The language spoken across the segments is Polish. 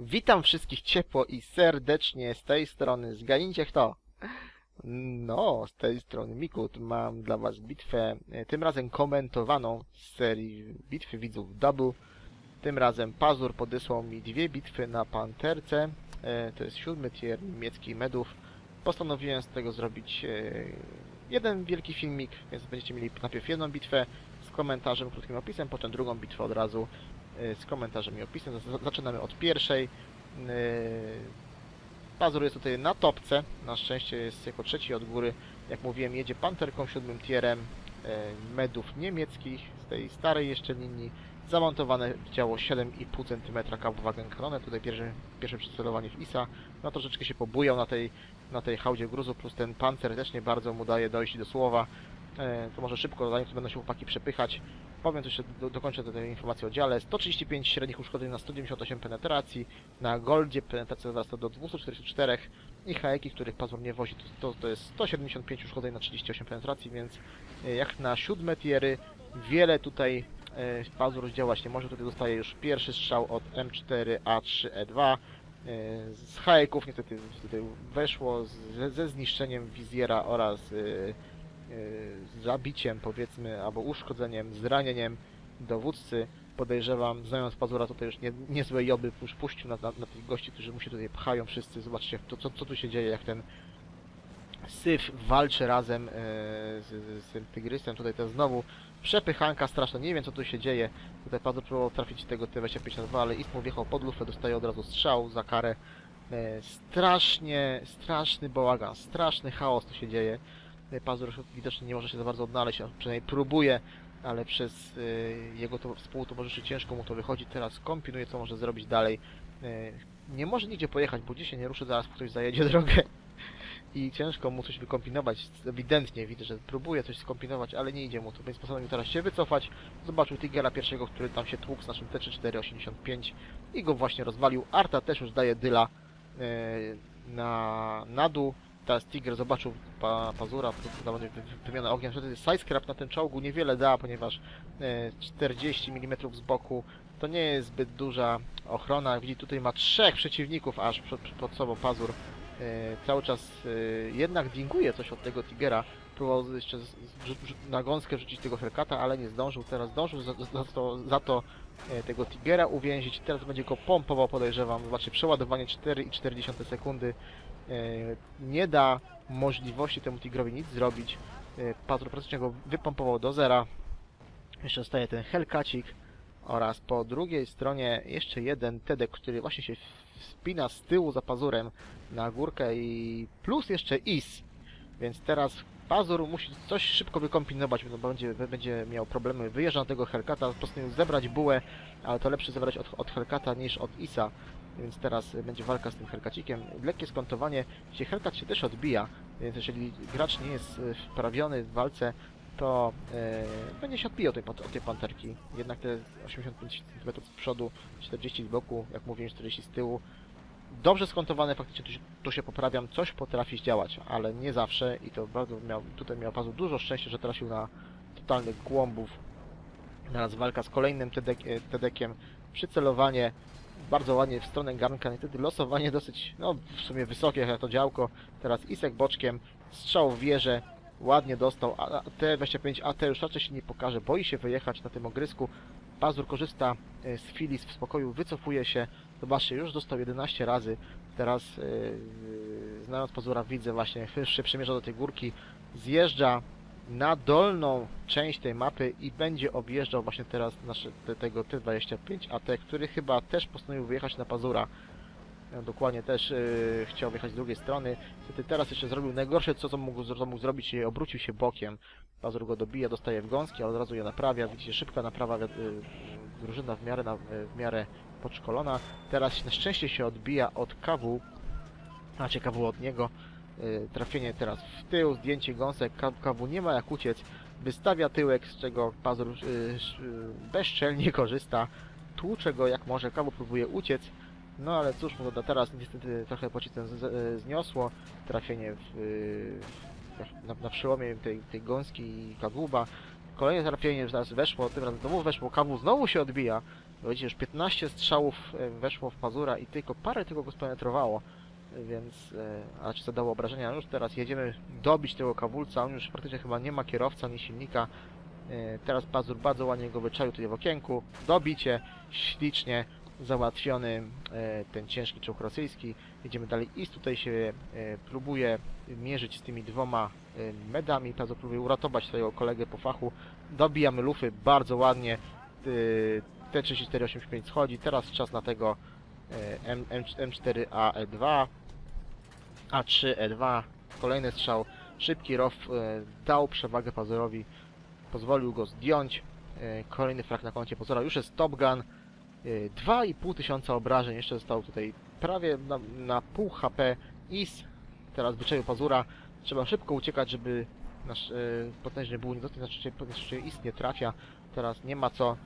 Witam wszystkich ciepło i serdecznie z tej strony. Zgadnijcie kto? No, z tej strony Mikut. Mam dla was bitwę, e, tym razem komentowaną z serii Bitwy Widzów Double. Tym razem Pazur podesłał mi dwie bitwy na Panterce. E, To jest siódmy tier niemiecki medów. Postanowiłem z tego zrobić e, jeden wielki filmik, więc będziecie mieli najpierw jedną bitwę z komentarzem, krótkim opisem, potem drugą bitwę od razu z komentarzem i opisem. Zaczynamy od pierwszej. E, Pazur jest tutaj na topce. Na szczęście jest jako trzeci od góry. Jak mówiłem, jedzie panterką siódmym tierem e, medów niemieckich z tej starej jeszcze linii. Zamontowane działo 7,5 cm Kampfwagen Kanone. Tutaj pierwsze, pierwsze przycelowanie w ISA. No troszeczkę się pobujał na tej, na tej hałdzie gruzu, plus ten pancer też nie bardzo mu daje dojść do słowa. E, to może szybko, zanim tu będą się chłopaki przepychać. Powiem jeszcze, do, dokończę tę informację o dziale. 135 średnich uszkodzeń na 198 penetracji. Na Goldzie penetracja wzrasta do 244 i hajeki, których Pazur nie wozi, to, to, to jest 175 uszkodzeń na 38 penetracji, więc e, jak na siódme tiery wiele tutaj e, Pazur zdziałać nie może. Tutaj dostaje już pierwszy strzał od M4A3E2. E, Z hajeków niestety tutaj weszło ze, ze zniszczeniem wizjera oraz zabiciem powiedzmy, albo uszkodzeniem, zranieniem dowódcy. Podejrzewam, znając Pazura, tutaj już nie, niezłe joby już puścił na, na, na tych gości, którzy mu się tutaj pchają wszyscy. Zobaczcie, to, co, co tu się dzieje, jak ten Syf walczy razem e, z, z, z tym tygrysem. Tutaj to znowu przepychanka straszna, nie wiem co tu się dzieje. Tutaj Pazur próbował trafić tego T25 na 2, ale Istmu wjechał pod lufę, dostaje od razu strzał za karę. E, strasznie, straszny bałagan, straszny chaos tu się dzieje. Pazur widocznie nie może się za bardzo odnaleźć, a przynajmniej próbuje, ale przez e, jego to, współtowarzyszy ciężko mu to wychodzi. Teraz kombinuje co może zrobić dalej. E, nie może nigdzie pojechać, bo się nie ruszy, zaraz ktoś zajedzie drogę i ciężko mu coś wykombinować. Ewidentnie widzę, że próbuje coś skombinować, ale nie idzie mu to, więc postanowił teraz się wycofać. Zobaczył Tigera pierwszego, który tam się tłukł z naszym T3485 i go właśnie rozwalił. Arta też już daje dyla e, na, na dół. Teraz Tiger zobaczył pa, Pazura, próbował wymiana ognia. Wtedy sidescrap na tym czołgu niewiele da, ponieważ e, 40 mm z boku to nie jest zbyt duża ochrona. Widzi, tutaj ma trzech przeciwników aż pod sobą Pazur e, cały czas e, jednak dinguje coś od tego Tigera. Próbował jeszcze na gąskę rzucić tego Hellcata, ale nie zdążył. Teraz zdążył za, za, to, za to e, tego Tigera uwięzić. Teraz będzie go pompował, podejrzewam. Zobaczcie, przeładowanie 4,4 sekundy e, nie da możliwości temu Tigrowi nic zrobić. E, Patru praktycznie go wypompował do zera. Jeszcze zostaje ten Hellcacik oraz po drugiej stronie jeszcze jeden Tedek, który właśnie się wspina z tyłu za pazurem na górkę i plus jeszcze Is. Więc teraz Pazur musi coś szybko wykombinować, bo będzie, będzie miał problemy. Wyjeżdża na tego Hellcata, postanowił zebrać bułę, ale to lepsze zebrać od, od Hellcata niż od Isa. Więc teraz będzie walka z tym Hellcacikiem. Lekkie skontowanie, gdzie Hellcat się też odbija, więc jeżeli gracz nie jest e, wprawiony w walce, to e, będzie się odbijał tej, od tej panterki. Jednak te 85 cm z przodu, 40 z boku, jak mówiłem, 40 z tyłu. Dobrze skontowane, faktycznie tu się, tu się poprawiam, coś potrafi zdziałać, ale nie zawsze i to bardzo miał, tutaj miał Pazu dużo szczęścia, że trafił na totalnych głąbów. Teraz walka z kolejnym e, Tedekiem, przycelowanie bardzo ładnie w stronę garnka, niestety losowanie dosyć, no w sumie wysokie jak to działko. Teraz Isek boczkiem, strzał w wieżę, ładnie dostał, a a T25 AT już raczej się nie pokaże, boi się wyjechać na tym ogrysku. Pazur korzysta e, z chwili, w spokoju, wycofuje się. Zobaczcie, już dostał 11 razy. Teraz, e, znając Pazura, widzę właśnie, jak się przemierza do tej górki, zjeżdża na dolną część tej mapy i będzie objeżdżał właśnie teraz nasze, te, tego T25 AT, który chyba też postanowił wyjechać na Pazura. E, Dokładnie też e, chciał wjechać z drugiej strony. Niestety teraz jeszcze zrobił najgorsze, co, co, mógł, co mógł zrobić, czyli obrócił się bokiem. Pazur go dobija, dostaje w gąski, ale od razu je naprawia. Widzicie, szybka naprawa, e, drużyna w miarę, na, w miarę podszkolona. Teraz na szczęście się odbija od KW, znaczy KW od niego. E, Trafienie teraz w tył, zdjęcie gąsek, K- KW nie ma jak uciec. Wystawia tyłek, z czego Pazur sz- e, bezczelnie korzysta. Tłucze go jak może, KW próbuje uciec. No ale cóż, mu teraz niestety trochę pociskiem zniosło. Trafienie w, y, na, na przełomie tej, tej gąski i kadłuba. Kolejne trafienie teraz weszło, tym razem znowu weszło, kawu znowu się odbija. Widzicie, już 15 strzałów weszło w Pazura i tylko parę tylko go spenetrowało, więc e, a czy zadało obrażenia. Już teraz jedziemy dobić tego kawulca, on już praktycznie chyba nie ma kierowca, ani silnika. E, Teraz Pazur bardzo ładnie go wyczaił tutaj w okienku. Dobicie, ślicznie załatwiony e, ten ciężki czołg rosyjski. Jedziemy dalej. Ist tutaj się próbuje mierzyć z tymi dwoma medami. Pazur próbuje uratować swojego kolegę po fachu. Dobijamy lufy bardzo ładnie. E, T-3485 schodzi. Teraz czas na tego e, M, M, M4A-E2. A3-E2. Kolejny strzał. Szybki row e, dał przewagę Pazurowi. Pozwolił go zdjąć. E, Kolejny frak na koncie Pazura. Już jest Top Gun. E, 2,5 tysiąca obrażeń. Jeszcze został tutaj prawie na, na pół HP. Is teraz wyczaił Pazura. Trzeba szybko uciekać, żeby nasz e, potężny ból nie dostał. Znaczy, znaczy Is nie trafia. Teraz nie ma co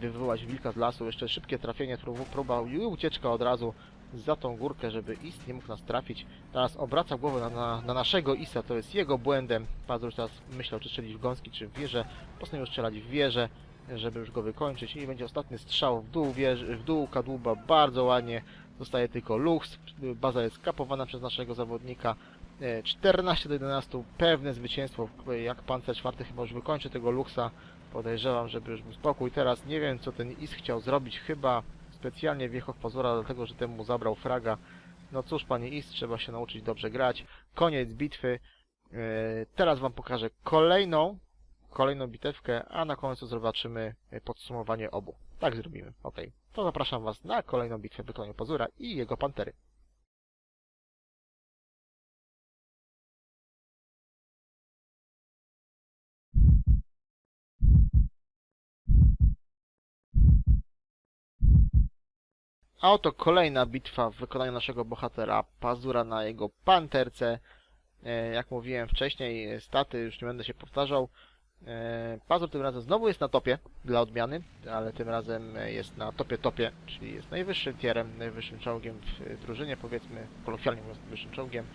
wywołać wilka z lasu. Jeszcze szybkie trafienie, prób- próba i ucieczka od razu za tą górkę, żeby Is nie mógł nas trafić. Teraz obraca głowę na, na, na naszego Isa, to jest jego błędem. Pazur teraz myślał, czy strzelić w gąski, czy w wieżę. Postanowił strzelać w wieżę, żeby już go wykończyć. I będzie ostatni strzał w dół wieży, w dół kadłuba, bardzo ładnie. Zostaje tylko Lux, baza jest kapowana przez naszego zawodnika. E, 14 do 11, pewne zwycięstwo, jak Pancer czwarty chyba już wykończy tego Luxa. Podejrzewam, żeby już był spokój. Teraz nie wiem, co ten Is chciał zrobić. Chyba specjalnie wjechał w Pazura, dlatego że temu zabrał fraga. No cóż, panie Is, trzeba się nauczyć dobrze grać. Koniec bitwy. E, Teraz wam pokażę kolejną, kolejną bitewkę, a na końcu zobaczymy e, podsumowanie obu. Tak zrobimy. Ok. To zapraszam was na kolejną bitwę w wykonaniu Pazura i jego Pantery. A oto kolejna bitwa w wykonaniu naszego bohatera Pazura na jego panterce. E, jak mówiłem wcześniej, staty już nie będę się powtarzał. E, Pazur tym razem znowu jest na topie dla odmiany, ale tym razem jest na topie topie, czyli jest najwyższym tierem, najwyższym czołgiem w e, drużynie, powiedzmy kolokwialnie mówiąc najwyższym czołgiem.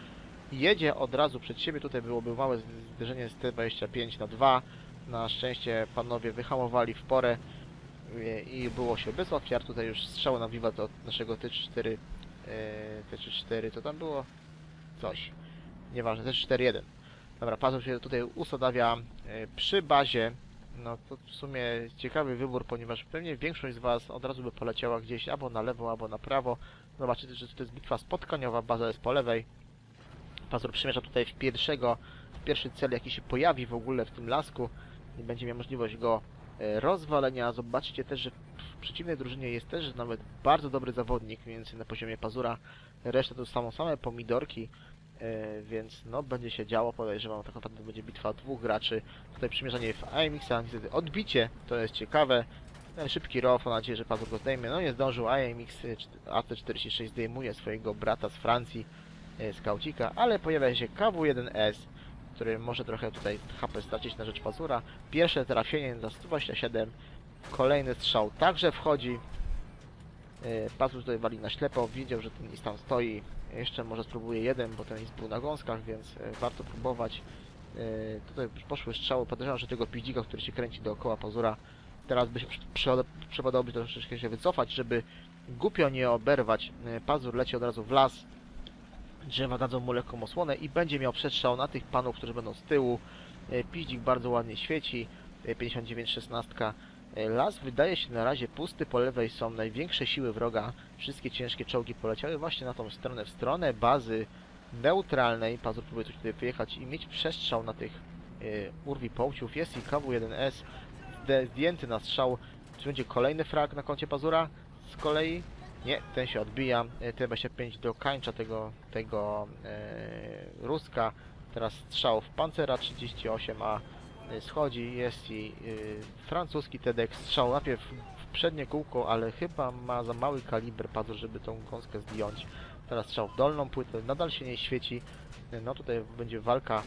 Jedzie od razu przed siebie, tutaj byłoby małe zderzenie z T25 na 2. Na szczęście panowie wyhamowali w porę i było się bez ofiar. Tutaj już strzał na wiwat od naszego T4, e, T34, to tam było coś. Nieważne, T41. Dobra, Pazur się tutaj usadawia e, przy bazie. No to w sumie ciekawy wybór, ponieważ pewnie większość z Was od razu by poleciała gdzieś albo na lewo, albo na prawo. Zobaczycie, że to jest bitwa spotkaniowa, baza jest po lewej. Pazur przymierza tutaj w pierwszego, w pierwszy cel, jaki się pojawi w ogóle w tym lasku i będzie miał możliwość go rozwalenia. Zobaczcie też, że w przeciwnej drużynie jest też nawet bardzo dobry zawodnik, więcej na poziomie Pazura. Reszta to są same pomidorki, e, więc no będzie się działo, podejrzewam, tak naprawdę będzie bitwa dwóch graczy. Tutaj przymierzanie w AMX-a, niestety odbicie, to jest ciekawe. Szybki row, mam nadzieję, że Pazur go zdejmie. No nie zdążył, AMX AC46 zdejmuje swojego brata z Francji, e, skaucika, ale pojawia się KW1S, który może trochę tutaj HP stracić na rzecz Pazura. Pierwsze trafienie za 127, kolejny strzał także wchodzi. E, Pazur tutaj wali na ślepo, widział, że ten Is tam stoi. Jeszcze może spróbuje jeden, bo ten Is był na gąskach, więc e, warto próbować. E, Tutaj poszły strzały, podejrzewam, że tego pidzika, który się kręci dookoła Pazura. Teraz by się przypadałoby troszeczkę się wycofać, żeby głupio nie oberwać. Pazur leci od razu w las. Drzewa dadzą mu lekką osłonę i będzie miał przestrzał na tych panów, którzy będą z tyłu. E, Piździk bardzo ładnie świeci. E, 59-16. E, Las wydaje się na razie pusty, po lewej są największe siły wroga. Wszystkie ciężkie czołgi poleciały właśnie na tą stronę, w stronę bazy neutralnej. Pazur próbuje coś tutaj wyjechać i mieć przestrzał na tych e, urwi połciów. Jest i KW1S zde- zdjęty na strzał. Czy będzie kolejny frag na koncie Pazura? Z kolei nie, ten się odbija. E, T25 dokańcza tego, tego e, Ruska. Teraz strzał w Pancera 38A e, schodzi. Jest i e, francuski TEDx. Strzał najpierw w przednie kółko, ale chyba ma za mały kaliber Pazur, żeby tą gąskę zdjąć. Teraz strzał w dolną płytę. Nadal się nie świeci. E, No tutaj będzie walka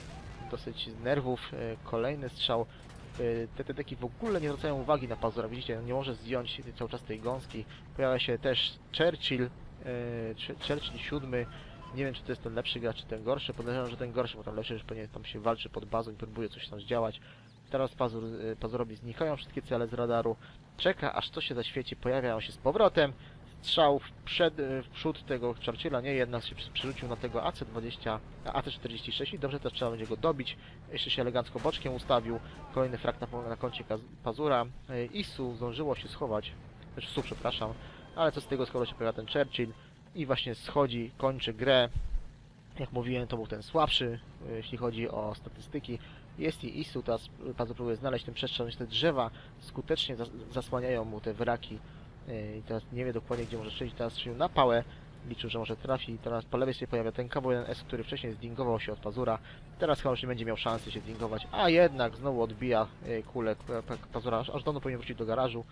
dosyć z nerwów. Kolejny strzał. E, Te TEDeki w ogóle nie zwracają uwagi na Pazura. Widzicie, nie może zdjąć cały czas tej gąski. Pojawia się też Churchill, Ch- Churchill siódmy. Nie wiem, czy to jest ten lepszy gracz, czy ten gorszy. Podejrzewam, że ten gorszy, bo tam lepszy już tam się walczy pod bazą i próbuje coś tam zdziałać. Teraz Pazur, e, Pazurowi znikają wszystkie cele z radaru. czeka aż to się zaświeci, pojawiają się z powrotem. Strzał w, przed, w przód tego Churchilla, nie jednak się przerzucił na tego AC-20, AC-46 i dobrze też trzeba będzie go dobić. Jeszcze się elegancko boczkiem ustawił. Kolejny frak na, na koncie Pazura. E, Isu zdążyło się schować, znaczy Su, przepraszam, ale co z tego, skoro się pojawia ten Churchill i właśnie schodzi, kończy grę. Jak mówiłem, to był ten słabszy, e, jeśli chodzi o statystyki. Jest i Isu, teraz Pazur próbuje znaleźć ten przestrzał, te drzewa skutecznie zas zasłaniają mu te wraki e, i teraz nie wie dokładnie gdzie może strzelić, teraz strzelił na pałę, liczył, że może trafi, teraz po lewej się pojawia ten KW1S, który wcześniej zdingował się od Pazura, teraz chyba już nie będzie miał szansy się zdingować, a jednak znowu odbija e, kulę Pazura, aż dawno powinien wrócić do garażu,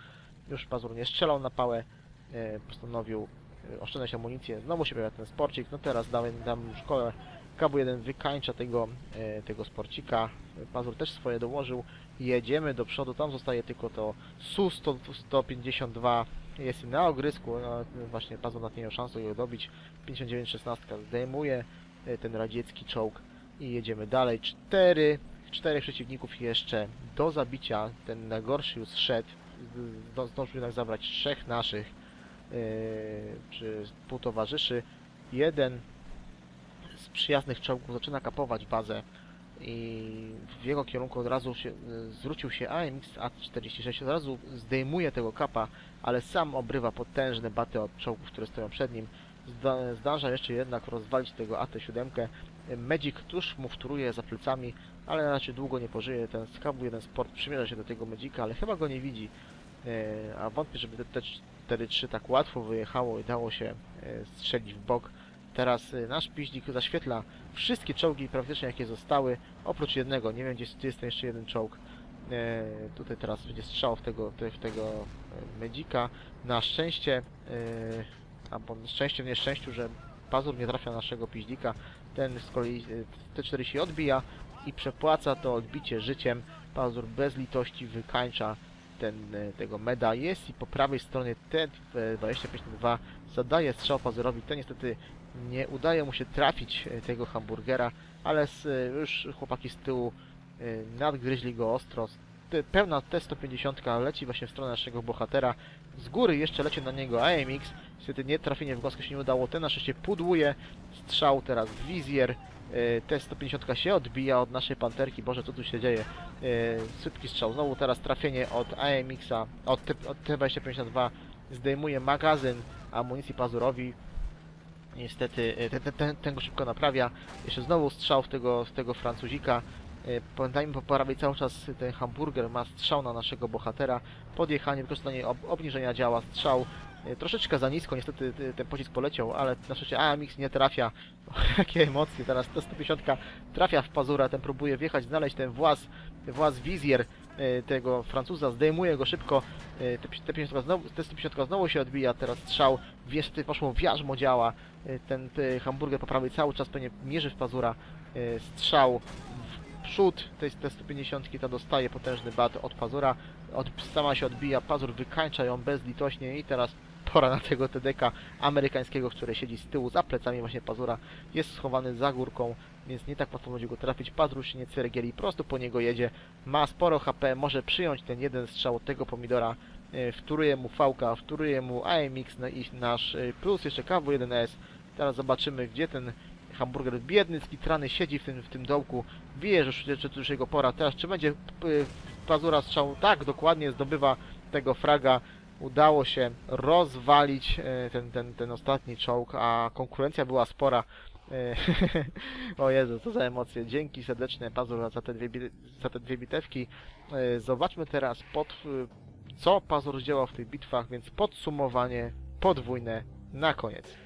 już Pazur nie strzelał na pałę, e, postanowił oszczędzać amunicję, znowu się pojawia ten sporcik, no teraz dam już kole, KW1 wykańcza tego, tego sporcika, Pazur też swoje dołożył, jedziemy do przodu, tam zostaje tylko to SU-152, jest na ogrysku, no, właśnie nad nie miał szansę go dobić, 59-16 zdejmuje e, ten radziecki czołg i jedziemy dalej, cztery, czterech przeciwników jeszcze do zabicia, ten najgorszy już szedł, zdążył jednak zabrać trzech naszych e, czy współtowarzyszy, jeden z przyjaznych czołgów zaczyna kapować bazę i w jego kierunku od razu się, y, zwrócił się AMX A46, od razu zdejmuje tego kapa, ale sam obrywa potężne baty od czołgów, które stoją przed nim. Zda, zdąża jeszcze jednak rozwalić tego AT7. Medzik tuż mu wtóruje za plecami, ale raczej długo nie pożyje. Ten skabu jeden sport przymierza się do tego Medzika, ale chyba go nie widzi. E, A wątpię, żeby te T4 tak łatwo wyjechało i dało się e, strzelić w bok. Teraz e, nasz piździk zaświetla wszystkie czołgi praktycznie jakie zostały, oprócz jednego, nie wiem gdzie jest, ten jeszcze jeden czołg. E, tutaj teraz będzie strzał w tego, te- w tego e, Medzika. Na szczęście, e, albo szczęście w nieszczęściu, że Pazur nie trafia na naszego piździka, ten z kolei e, T4 się odbija i przepłaca to odbicie życiem. Pazur bez litości wykańcza ten, e, tego meda. Jest i po prawej stronie T25-2 zadaje strzał Pazurowi. Ten niestety nie udaje mu się trafić e, tego hamburgera, ale e, już chłopaki z tyłu e, nadgryźli go ostro. Pełna T-150 leci właśnie w stronę naszego bohatera. Z góry jeszcze leci na niego AMX. Niestety nie trafienie w gąskę się nie udało. Ten na szczęście pudłuje. Strzał teraz w wizjer. E, T-150 się odbija od naszej panterki. Boże, co tu się dzieje? Sypki strzał. Znowu teraz trafienie od AMX-a, od T- od T-252 zdejmuje magazyn amunicji Pazurowi. Niestety e, ten, ten, ten, ten go szybko naprawia. Jeszcze znowu strzał w tego, w tego Francuzika. E, Pamiętajmy po cały czas ten hamburger ma strzał na naszego bohatera. Podjechanie, wykorzystanie ob obniżenia działa, strzał. E, Troszeczkę za nisko, niestety ten pocisk poleciał, ale na szczęście AMX nie trafia. Jakie emocje, teraz ta 150 trafia w pazura, ten próbuje wjechać, znaleźć ten właz, właz wizjer tego Francuza, zdejmuje go szybko. E, Te te 50 znowu, te 150 znowu się odbija, teraz strzał, wiesz, ty poszło w jarzmo działa. E, Ten e, hamburger po prawej cały czas pewnie mierzy w pazura. E, Strzał w przód tej te 150 ta dostaje potężny bat od pazura. Od, sama się odbija, pazur wykańcza ją bezlitośnie i teraz pora na tego TDK amerykańskiego, który siedzi z tyłu za plecami właśnie pazura. Jest schowany za górką, więc nie tak łatwo będzie go trafić. Się nie cyrgieli, prosto po niego jedzie. Ma sporo HP, może przyjąć ten jeden strzał od tego pomidora. E, Wtóruje mu VK, wtóruje mu AMX no i nasz e, plus jeszcze KW1S. Teraz zobaczymy gdzie ten hamburger biedny, skitrany siedzi w tym, w tym dołku. Wie, że już, już jego pora. Teraz czy będzie pazura strzał? Tak, dokładnie zdobywa tego fraga. Udało się rozwalić e, ten, ten, ten ostatni czołg, a konkurencja była spora. E, o Jezu, co za emocje. Dzięki serdeczne Pazur za te dwie, za te dwie bitewki. E, Zobaczmy teraz pod, e, co Pazur zdziałał w tych bitwach, więc podsumowanie podwójne na koniec.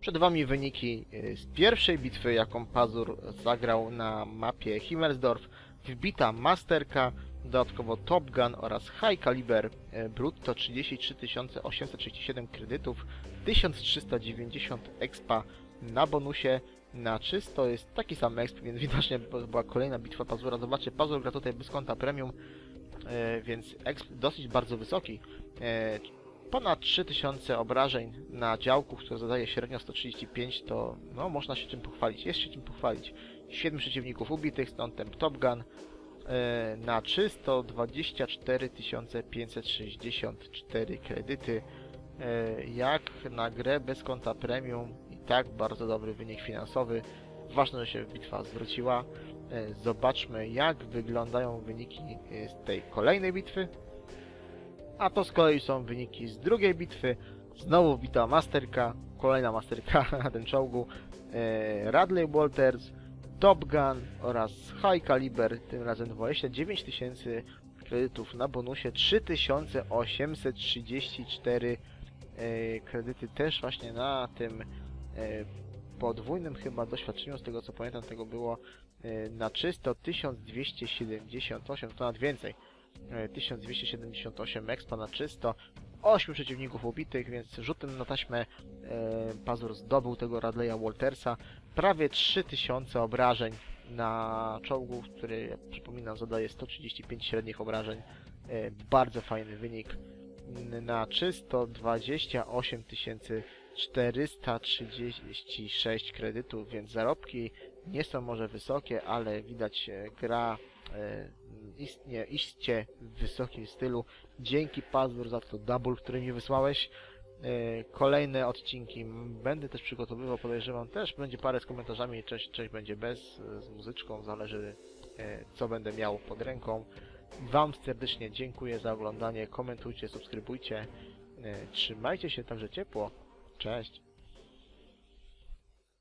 Przed Wami wyniki z pierwszej bitwy, jaką Pazur zagrał na mapie Himmelsdorf. Wbita Masterka, dodatkowo Top Gun oraz High Caliber brutto 33 837 kredytów, 1390 expa na bonusie na czysto jest taki sam exp, więc widocznie była kolejna bitwa Pazura. Zobaczcie, Pazur gra tutaj bez konta premium, e, więc exp dosyć bardzo wysoki. E, ponad 3000 obrażeń na działku, które zadaje średnio 135, to no można się czym pochwalić. Jest się czym pochwalić. 7 przeciwników ubitych, stąd Top Gun. e, na czysto 24 564 kredyty. Jak na grę bez konta premium i tak bardzo dobry wynik finansowy. Ważne, że się bitwa zwróciła. E, Zobaczmy jak wyglądają wyniki e, z tej kolejnej bitwy. A to z kolei są wyniki z drugiej bitwy. Znowu bita masterka, kolejna masterka na tym czołgu. E, Radley Walters, Top Gun oraz High Caliber, tym razem 29 tysięcy kredytów na bonusie, 3834 e, kredyty też właśnie na tym e, podwójnym chyba doświadczeniu, z tego co pamiętam tego było e, na czysto 1278, to nawet więcej. E, 1278 expa na czysto, 8 przeciwników ubitych, więc rzutem na taśmę e, Pazur zdobył tego Radleya Waltersa. Prawie 3000 obrażeń na czołgu, który, jak przypominam, zadaje 135 średnich obrażeń. E, bardzo fajny wynik. Na czysto 28 436 kredytów, więc zarobki nie są może wysokie, ale widać e, gra e, istnie, iście w wysokim stylu. Dzięki Pazur za to double, który mi wysłałeś. E, Kolejne odcinki będę też przygotowywał, podejrzewam też będzie parę z komentarzami, część, część będzie bez, z muzyczką, zależy co będę miał pod ręką. Wam serdecznie dziękuję za oglądanie, komentujcie, subskrybujcie, e, trzymajcie się także ciepło, cześć!